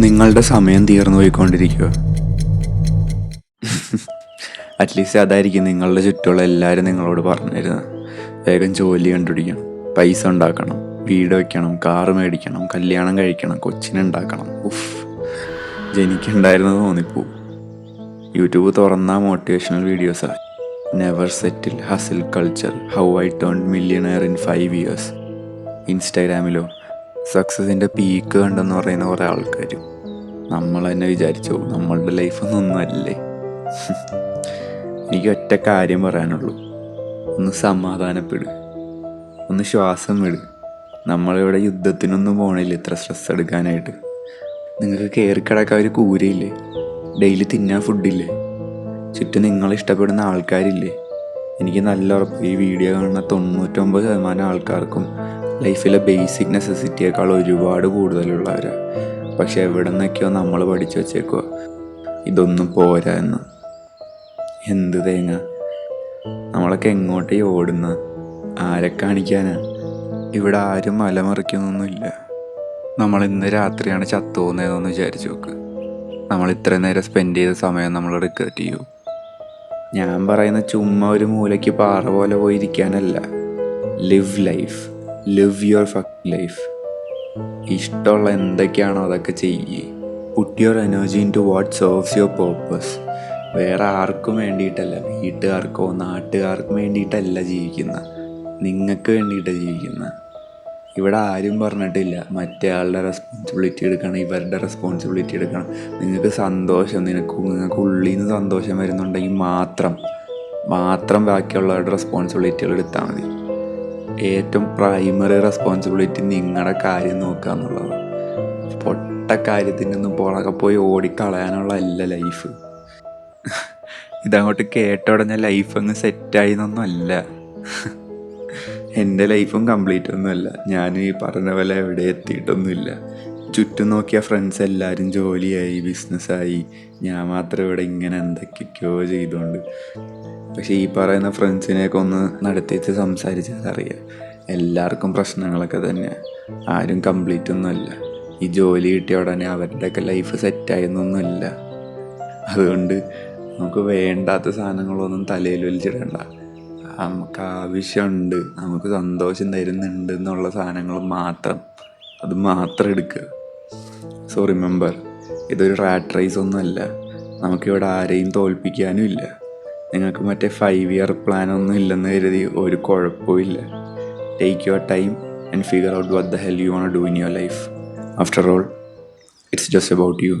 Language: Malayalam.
നിങ്ങളുടെ സമയം തീർന്നു പോയിക്കൊണ്ടിരിക്കുക അറ്റ്ലീസ്റ്റ് അതായിരിക്കും നിങ്ങളുടെ ചുറ്റുമുള്ള എല്ലാവരും നിങ്ങളോട് പറഞ്ഞിരുന്നത്. വേഗം ജോലി കണ്ടുപിടിക്കണം പൈസ ഉണ്ടാക്കണം വീട് വയ്ക്കണം കാറ് മേടിക്കണം കല്യാണം കഴിക്കണം കൊച്ചിനുണ്ടാക്കണം ഉഫ് ജനിക്കുണ്ടായിരുന്നത് തോന്നിപ്പോ യൂട്യൂബ് തുറന്ന മോട്ടിവേഷണൽ വീഡിയോസാണ് never settle hustle culture how I turn millionaire in five years ഇൻസ്റ്റാഗ്രാമിലോ സക്സസിന്റെ പീക്ക് കണ്ടെന്ന് പറയുന്ന കുറേ ആൾക്കാർ നമ്മൾ തന്നെ വിചാരിച്ചു നമ്മളുടെ ലൈഫൊന്നും അല്ലേ എനിക്ക് ഒറ്റ കാര്യം പറയാനുള്ളൂ. ഒന്ന് സമാധാനപ്പെട്. ഒന്ന് ശ്വാസം വിട്. നമ്മളിവിടെ യുദ്ധത്തിനൊന്നും പോകണില്ല ഇത്ര സ്ട്രെസ് എടുക്കാനായിട്ട്. നിങ്ങൾക്ക് കയറി കിടക്കാൻ ഒരു കൂരയില്ലേ? ഡെയിലി തിന്നാൻ ഫുഡില്ലേ ചുറ്റും നിങ്ങൾ ഇഷ്ടപ്പെടുന്ന ആൾക്കാരില്ലേ? എനിക്ക് നല്ല ഉറപ്പ്. ഈ വീഡിയോ കാണുന്ന തൊണ്ണൂറ്റൊമ്പത് ശതമാനം ആൾക്കാർക്കും ലൈഫിലെ ബേസിക് നെസസിറ്റിയേക്കാൾ ഒരുപാട് കൂടുതലുള്ളവരാ. പക്ഷെ എവിടെ നിന്നൊക്കെയോ നമ്മൾ പഠിച്ചു വച്ചേക്കുക ഇതൊന്നും പോരാ എന്ന്. എന്ത് തേങ്ങ? നമ്മളൊക്കെ എങ്ങോട്ട് ഓടുന്ന? ആരെ കാണിക്കാനാ? ഇവിടെ ആരും മലമറിക്കുന്നൊന്നുമില്ല. നമ്മൾ ഇന്ന് രാത്രിയാണ് ചത്തുപോകുന്നതെന്ന് വിചാരിച്ചു നോക്ക്. നമ്മൾ ഇത്ര നേരം സ്പെൻഡ് ചെയ്ത സമയം നമ്മൾ റിഗ്രറ്റ് ചെയ്യൂ. ഞാൻ പറയുന്ന ചുമ്മാ ഒരു മൂലയ്ക്ക് പാറ പോലെ പോയിരിക്കാനല്ല. Live life live your fuck life ഇഷ്ടമുള്ള എന്തൊക്കെയാണോ അതൊക്കെ ചെയ്യേ. Put your energy into what serves your purpose വേറെ ആർക്കും വേണ്ടിയിട്ടല്ല വീട്ടുകാർക്കോ നാട്ടുകാർക്കും വേണ്ടിയിട്ടല്ല ജീവിക്കുന്ന. നിങ്ങൾക്ക് വേണ്ടിയിട്ടാണ് ജീവിക്കുന്ന. ഇവിടെ ആരും പറഞ്ഞിട്ടില്ല മറ്റേ ആളുടെ റെസ്പോൺസിബിലിറ്റി എടുക്കണം ഇവരുടെ റെസ്പോൺസിബിലിറ്റി എടുക്കണം. നിങ്ങൾക്ക് സന്തോഷം നിനക്ക് നിങ്ങൾക്ക് ഉള്ളിൽ നിന്ന് സന്തോഷം വരുന്നുണ്ടെങ്കിൽ മാത്രം മാത്രം ബാക്കിയുള്ളവരുടെ റെസ്പോൺസിബിലിറ്റികൾ എടുത്താൽ മതി. ഏറ്റവും പ്രൈമറി റെസ്പോൺസിബിലിറ്റി നിങ്ങളുടെ കാര്യം നോക്കുക എന്നുള്ളത് പൊട്ട കാര്യത്തിൽ നിന്ന് പുറകെ പോയി ഓടിക്കളയാനുള്ള അല്ല ലൈഫ് ഇതങ്ങോട്ട് കേട്ട ഉടനെ ലൈഫ് അങ്ങ് സെറ്റായി എന്നൊന്നും അല്ല. എന്റെ ലൈഫും കംപ്ലീറ്റ് ഒന്നുമല്ല. ഞാൻ ഈ പറഞ്ഞ പോലെ എവിടെ എത്തിയിട്ടൊന്നുമില്ല. ചുറ്റും നോക്കിയ ഫ്രണ്ട്സ് എല്ലാവരും ജോലിയായി ബിസിനസ്സായി ഞാൻ മാത്രം ഇവിടെ ഇങ്ങനെ എന്തൊക്കെയൊക്കെയോ ചെയ്തുകൊണ്ട് പക്ഷേ ഈ പറയുന്ന ഫ്രണ്ട്സിനെയൊക്കെ ഒന്ന് നടത്തിയിട്ട് സംസാരിച്ചാൽ അറിയാം. എല്ലാവർക്കും പ്രശ്നങ്ങളൊക്കെ തന്നെ ആരും കംപ്ലീറ്റ് ഒന്നുമല്ല ഈ ജോലി കിട്ടിയ ഉടനെ അവരുടെയൊക്കെ ലൈഫ് സെറ്റായെന്നൊന്നുമില്ല അതുകൊണ്ട് നമുക്ക് വേണ്ടാത്ത സാധനങ്ങളൊന്നും തലയിൽ വലിച്ചിടണ്ട. നമുക്ക് ആവശ്യമുണ്ട് നമുക്ക് സന്തോഷം തരുന്നുണ്ട് എന്നുള്ള സാധനങ്ങൾ മാത്രം. അത് മാത്രം എടുക്കുക. സോ റിമെമ്പർ ഇതൊരു റാറ്റ് റേസ് ഒന്നുമല്ല. നമുക്കിവിടെ ആരെയും തോൽപ്പിക്കാനും ഇല്ല. നിങ്ങൾക്ക് മറ്റേ ഫൈവ് ഇയർ പ്ലാൻ ഒന്നും ഇല്ലെന്ന് കരുതി ഒരു കുഴപ്പവും ഇല്ല. Take your time and figure out what the hell you want do in your life after all it's just about you